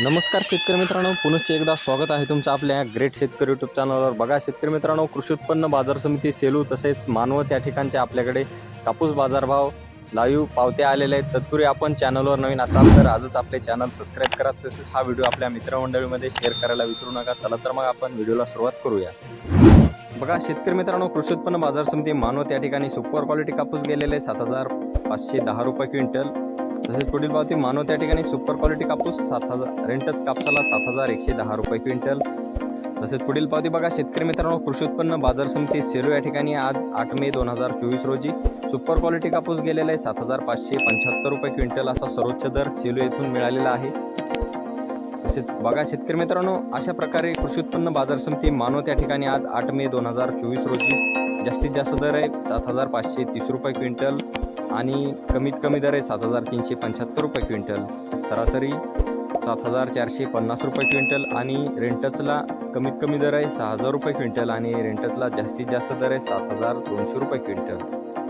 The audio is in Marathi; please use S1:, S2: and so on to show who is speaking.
S1: नमस्कार शेतकरी मित्रांनो पुनश्च एकदा स्वागत आहे तुमचं आपल्या ग्रेट शेतकरी यूट्यूब चॅनलवर बघा शेतकरी मित्रांनो कृषी उत्पन्न बाजार समिती सेलू तसेच मानव त्या ठिकाणचे आपल्याकडे कापूस बाजारभाव लाईव्ह पावत्या आलेले आहेत. तत्पूर्वी आपण चॅनलवर नवीन असाल तर आजच आपले चॅनल सबस्क्राईब करा. तसेच हा व्हिडिओ आपल्या मित्रमंडळीमध्ये शेअर करायला विसरू नका. चला तर मग आपण व्हिडिओला सुरुवात करूया. बघा शेतकरी मित्रांनो कृषी उत्पन्न बाजार समिती मानव त्या ठिकाणी सुपर क्वालिटी कापूस गेलेले सात हजार पाचशे दहा रुपये क्विंटल. तसेच पुढील पावती मानव त्या ठिकाणी सुपर क्वालिटी कापूस सात हजार रेंटच कापसाला सात हजार एकशे दहा रुपये क्विंटल. तसेच पुढील पावती बघा शेतकरी मित्रांनो कृषी उत्पन्न बाजार समिती सेलू या ठिकाणी आज आठ मे दोन हजार चोवीस रोजी सुपर क्वालिटी कापूस गेलेला आहे सात हजार पाचशे पंच्याहत्तर रुपये क्विंटल असा सर्वोच्च दर सेलू येथून मिळालेला आहे. तसेच बघा शेतकरी मित्रांनो अशा प्रकारे कृषी उत्पन्न बाजार समिती मानव त्या ठिकाणी आज आठ मे दोन हजार चोवीस रोजी जास्तीत जास्त दर आहे सात हजार पाचशे तीस रुपये क्विंटल आणि कमीत कमी दर आहे सात हजार तीनशे पंच्याहत्तर रुपये क्विंटल. सरासरी सात हजार चारशे पन्नास रुपये क्विंटल आणि रेंटचला कमीत कमी दर आहे सहा हजार रुपये क्विंटल आणि रेंटचला जास्तीत जास्त दर आहे सात हजार दोनशे रुपये क्विंटल.